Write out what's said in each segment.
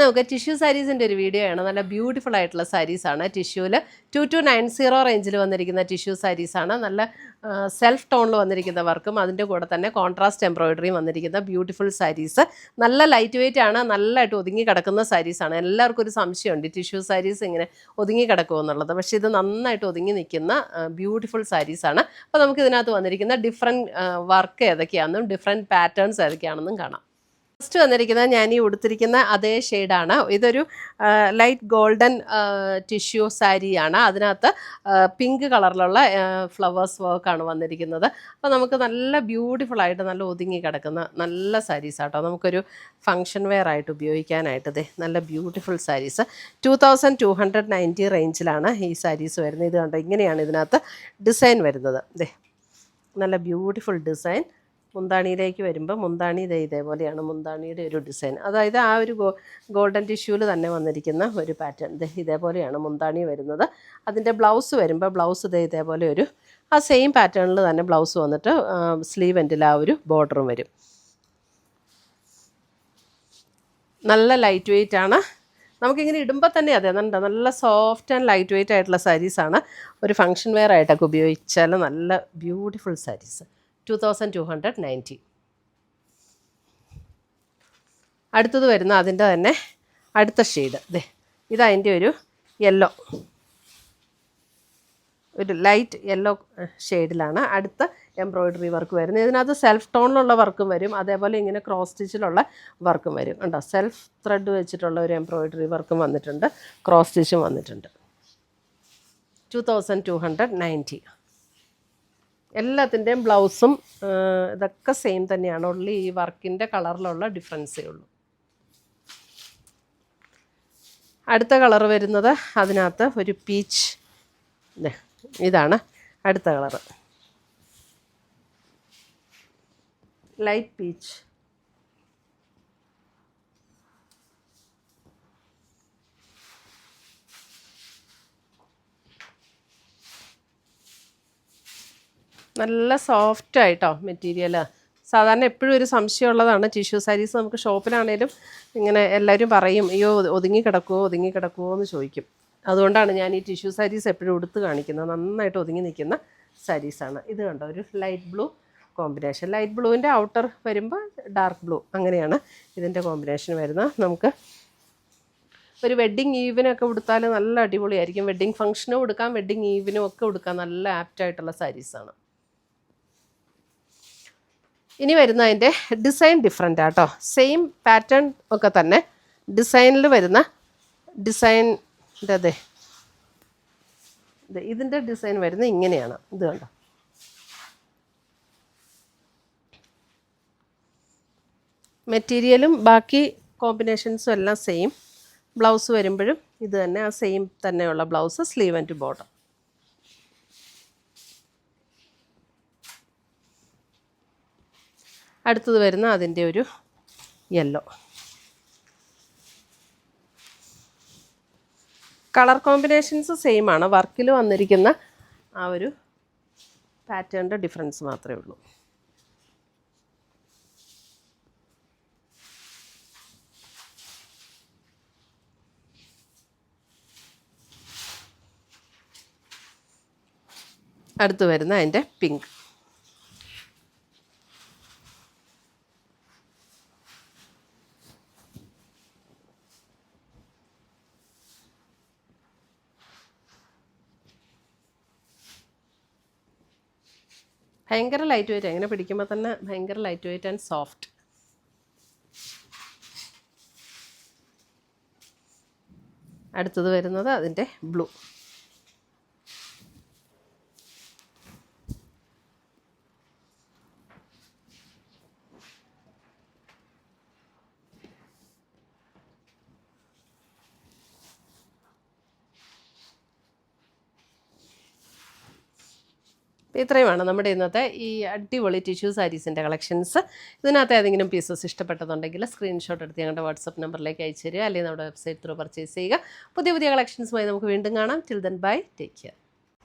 നമുക്ക് ടിഷ്യൂ സാരീസിന്റെ ഒരു വീഡിയോ ആണ്. നല്ല ബ്യൂട്ടിഫുൾ ആയിട്ടുള്ള സാരീസാണ് ടിഷ്യൂവിൽ ടു ടു നയൻ സീറോ റേഞ്ചിൽ വന്നിരിക്കുന്ന ടിഷ്യൂ സാരീസാണ് നല്ല സെൽഫ് ടോണിൽ വന്നിരിക്കുന്ന വർക്കും അതിന്റെ കൂടെ തന്നെ കോൺട്രാസ്റ്റ് എംബ്രോയിഡറിയും വന്നിരിക്കുന്ന ബ്യൂട്ടിഫുൾ സാരീസ് നല്ല ലൈറ്റ് വെയിറ്റ് ആണ്. നല്ലതായിട്ട് ഒതുങ്ങി കിടക്കുന്ന സാരീസാണ് എല്ലാവർക്കും ഒരു സംശയമുണ്ട് ടിഷ്യൂ സാരീസ് ഇങ്ങനെ ഒതുങ്ങി കിടക്കുമോ എന്നുള്ളത്. പക്ഷേ ഇത് നന്നായിട്ട് ഒതുങ്ങി നിൽക്കുന്ന ബ്യൂട്ടിഫുൾ സാരീസാണ് അപ്പോൾ നമുക്ക് ഇതിനകത്ത് വന്നിരിക്കുന്ന ഡിഫറെന്റ് വർക്ക് ഏതൊക്കെയാണെന്നും ഡിഫറെന്റ് പാറ്റേൺസ് ഏതൊക്കെയാണെന്നും കാണാം. ഫസ്റ്റ് വന്നിരിക്കുന്നത് ഞാൻ ഈ ഉടുത്തിരിക്കുന്ന അതേ ഷെയ്ഡാണ് ഇതൊരു ലൈറ്റ് ഗോൾഡൻ ടിഷ്യൂ സാരിയാണ് അതിനകത്ത് പിങ്ക് കളറിലുള്ള ഫ്ലവേഴ്സ് വർക്കാണ് വന്നിരിക്കുന്നത്. അപ്പോൾ നമുക്ക് നല്ല ബ്യൂട്ടിഫുൾ ആയിട്ട് നല്ല ഒതുങ്ങി കിടക്കുന്ന നല്ല സാരീസ് ആട്ടോ. നമുക്കൊരു ഫങ്ഷൻ വെയർ ആയിട്ട് ഉപയോഗിക്കാനായിട്ട് ദേ നല്ല beautiful saris two thousand two hundred ninety റേഞ്ചിലാണ് ഈ സാരീസ് വരുന്നത്. ഇത് കണ്ടോ ഇങ്ങനെയാണ് ഇതിനകത്ത് ഡിസൈൻ വരുന്നത്. ദേ നല്ല ബ്യൂട്ടിഫുൾ ഡിസൈൻ മുന്താണിയിലേക്ക് വരുമ്പോൾ മുന്താണി ഇതേ ഇതേപോലെയാണ് മുന്താണിയുടെ ഒരു ഡിസൈൻ. അതായത് ആ ഒരു ഗോൾഡൻ ടിഷ്യൂവിൽ തന്നെ വന്നിരിക്കുന്ന ഒരു പാറ്റേൺ. ഇത് ഇതേപോലെയാണ് മുന്താണി വരുന്നത്. അതിന്റെ ബ്ലൗസ് വരുമ്പോൾ ബ്ലൗസ് ഇതേ ഇതേപോലെ ഒരു ആ സെയിം പാറ്റേണിൽ തന്നെ ബ്ലൗസ് വന്നിട്ട് സ്ലീവ് എൻഡിൽ ആ ഒരു ബോർഡറും വരും. നല്ല ലൈറ്റ് വെയിറ്റ് ആണ്. നമുക്കിങ്ങനെ ഇടുമ്പോൾ തന്നെ അതെ നല്ല നല്ല സോഫ്റ്റ് ആൻഡ് ലൈറ്റ് വെയിറ്റ് ആയിട്ടുള്ള സാരീസാണ് ഒരു ഫങ്ഷൻ വെയർ ആയിട്ടൊക്കെ ഉപയോഗിച്ചാൽ നല്ല beautiful saris. Thousand two hundred ninety അടുത്തത് വരുന്ന അതിന്റെ തന്നെ അടുത്ത ഷെയ്ഡ് ദേ ഇതതിന്റെ ഒരു യെല്ലോ ഒരു ലൈറ്റ് യെല്ലോ ഷെയ്ഡിലാണ് അടുത്ത എംബ്രോയിഡറി വർക്ക് വരുന്നത്. ഇതിനകത്ത് സെൽഫ് ടോണിലുള്ള വർക്കും വരും. അതേപോലെ ഇങ്ങനെ ക്രോസ് സ്റ്റിച്ചിലുള്ള വർക്കും വരും. ഉണ്ടോ സെൽഫ് ത്രെഡ് വെച്ചിട്ടുള്ള ഒരു എംബ്രോയിഡറി വർക്കും വന്നിട്ടുണ്ട്. ക്രോസ് സ്റ്റിച്ചും വന്നിട്ടുണ്ട്. Two thousand two hundred ninety എല്ലാത്തിന്റെയും ബ്ലൗസും ഇതൊക്കെ സെയിം തന്നെയാണ്. ഉള്ളി ഈ വർക്കിന്റെ കളറിലുള്ള ഡിഫറൻസേ ഉള്ളൂ. അടുത്ത കളർ വരുന്നത് അതിനകത്ത് ഒരു പീച്ച് ഇതാണ് അടുത്ത കളർ ലൈറ്റ് പീച്ച് നല്ല സോഫ്റ്റ് ആയിട്ടോ മെറ്റീരിയൽ സാധാരണ എപ്പോഴും ഒരു സംശയമുള്ളതാണ് ടിഷ്യൂ സാരീസ് നമുക്ക് ഷോപ്പിലാണേലും ഇങ്ങനെ എല്ലാവരും പറയും അയ്യോ ഒതുങ്ങി കിടക്കുമോ ഒതുങ്ങി കിടക്കുമോ എന്ന് ചോദിക്കും. അതുകൊണ്ടാണ് ഞാൻ ഈ ടിഷ്യൂ സാരീസ് എപ്പോഴും എടുത്ത് കാണിക്കുന്നത്. നന്നായിട്ട് ഒതുങ്ങി നിൽക്കുന്ന സാരീസാണ് ഇത് കണ്ടോ ഒരു ലൈറ്റ് ബ്ലൂ കോമ്പിനേഷൻ ലൈറ്റ് ബ്ലൂവിന്റെ ഔട്ടർ വരുമ്പോൾ ഡാർക്ക് ബ്ലൂ അങ്ങനെയാണ് ഇതിന്റെ കോമ്പിനേഷൻ വരുന്നത് നമുക്ക് ഒരു വെഡ്ഡിങ് ഈവിനൊക്കെ ഉടുത്താൽ നല്ല അടിപൊളിയായിരിക്കും. വെഡ്ഡിങ് ഫംഗ്ഷനും കൊടുക്കാം വെഡ്ഡിങ് ഈവിനും ഒക്കെ ഉടുക്കാം. നല്ല ആപ്റ്റായിട്ടുള്ള സാരീസാണ് ഇനി വരുന്ന അതിന്റെ ഡിസൈൻ ഡിഫറെന്റ് ആട്ടോ സെയിം പാറ്റേൺ ഒക്കെ തന്നെ ഡിസൈനിൽ വരുന്ന ഡിസൈന്റെ അതെ. ഇത് ഇതിന്റെ ഡിസൈൻ വരുന്ന ഇങ്ങനെയാണ്. ഇത് കണ്ടോ? മെറ്റീരിയലും ബാക്കി കോമ്പിനേഷൻസും എല്ലാം സെയിം ബ്ലൗസ് വരുമ്പോഴും ഇത് തന്നെ ആ സെയിം തന്നെയുള്ള ബ്ലൗസ് സ്ലീവ് ആൻഡ് ബോട്ടം അടുത്തത് വരുന്ന അതിന്റെ ഒരു യെല്ലോ കളർ കോമ്പിനേഷൻസ് സെയിം ആണ്. വർക്കിൽ വന്നിരിക്കുന്ന ആ ഒരു പാറ്റേണിന്റെ ഡിഫറൻസ് മാത്രമേ ഉള്ളൂ. അടുത്ത് വരുന്ന അതിന്റെ പിങ്ക് ഭയങ്കര ലൈറ്റ് വെയിറ്റ് എങ്ങനെ പിടിക്കുമ്പോൾ തന്നെ ഭയങ്കര ലൈറ്റ് വെയിറ്റ് ആൻഡ് സോഫ്റ്റ് അടുത്തത് വരുന്നത് അതിന്റെ ബ്ലൂ ഇത്രയുമാണ് നമ്മുടെ ഇന്നത്തെ ഈ അടിപൊളി ടിഷ്യൂ സാരീസിന്റെ കളക്ഷൻസ് ഇതിനകത്ത് ഏതെങ്കിലും പീസസ് ഇഷ്ടപ്പെട്ടതുണ്ടെങ്കിൽ സ്ക്രീൻഷോട്ട് എടുത്ത് ഞങ്ങളുടെ വാട്സപ്പ് നമ്പറിലേക്ക് അയച്ചു തരിക അല്ലെങ്കിൽ നമ്മുടെ വെബ്സൈറ്റ് ത്രൂ പർച്ചേസ് ചെയ്യുക. പുതിയ പുതിയ കളക്ഷൻസുമായി നമുക്ക് വീണ്ടും കാണാം. Till then bye take care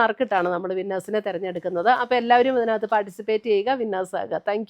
നറുക്കിട്ടാണ് നമ്മൾ വിന്നേഴ്സിനെ തിരഞ്ഞെടുക്കുന്നത്. അപ്പോൾ എല്ലാവരും ഇതിനകത്ത് പാർട്ടിസിപ്പേറ്റ് ചെയ്യുക. വിന്നേഴ്സ് ആകുക. താങ്ക്